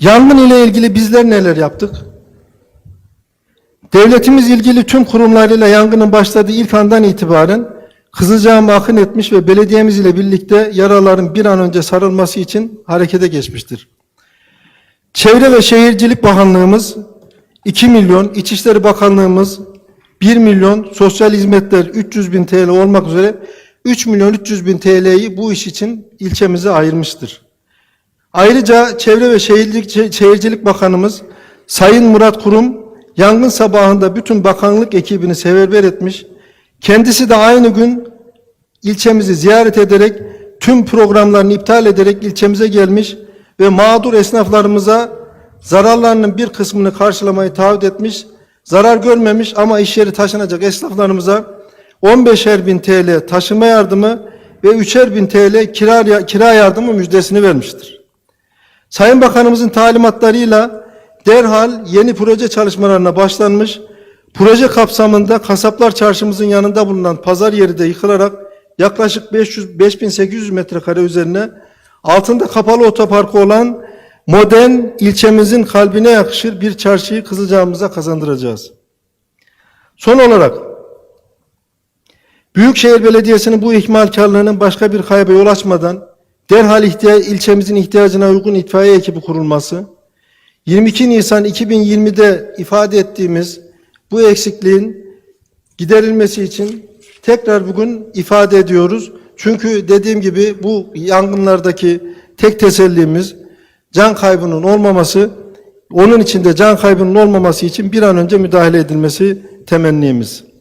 Yangın ile ilgili bizler neler yaptık? Devletimiz ilgili tüm kurumlarıyla yangının başladığı ilk andan itibaren Kızılcahamam'a akın etmiş ve belediyemiz ile birlikte yaraların bir an önce sarılması için harekete geçmiştir. Çevre ve Şehircilik Bakanlığımız 2 milyon, İçişleri Bakanlığımız 1 milyon, sosyal hizmetler 300 bin TL olmak üzere 3 milyon 300 bin TL'yi bu iş için ilçemize ayırmıştır. Ayrıca Çevre ve Şehircilik, Şehircilik Bakanımız Sayın Murat Kurum yangın sabahında bütün bakanlık ekibini seferber etmiş. Kendisi de aynı gün ilçemizi ziyaret ederek tüm programlarını iptal ederek ilçemize gelmiş ve mağdur esnaflarımıza zararlarının bir kısmını karşılamayı taahhüt etmiş. Zarar görmemiş ama iş yeri taşınacak esnaflarımıza 15'er bin TL taşıma yardımı ve 3'er bin TL kira, kira yardımı müjdesini vermiştir. Sayın Bakanımızın talimatlarıyla derhal yeni proje çalışmalarına başlanmış. Proje kapsamında Kasaplar Çarşımızın yanında bulunan pazar yeri de yıkılarak yaklaşık 500 5800 metrekare üzerine altında kapalı otoparkı olan modern ilçemizin kalbine yakışır bir çarşıyı Kızılcahamamıza kazandıracağız. Son olarak Büyükşehir Belediyesi'nin bu ihmalkarlığının başka bir kayba yol açmadan derhal ihtiya ilçemizin ihtiyacına uygun itfaiye ekibi kurulması, 22 Nisan 2020'de ifade ettiğimiz bu eksikliğin giderilmesi için tekrar bugün ifade ediyoruz. Çünkü dediğim gibi bu yangınlardaki tek tesellimiz can kaybının olmaması, onun için de can kaybının olmaması için bir an önce müdahale edilmesi temennimiz.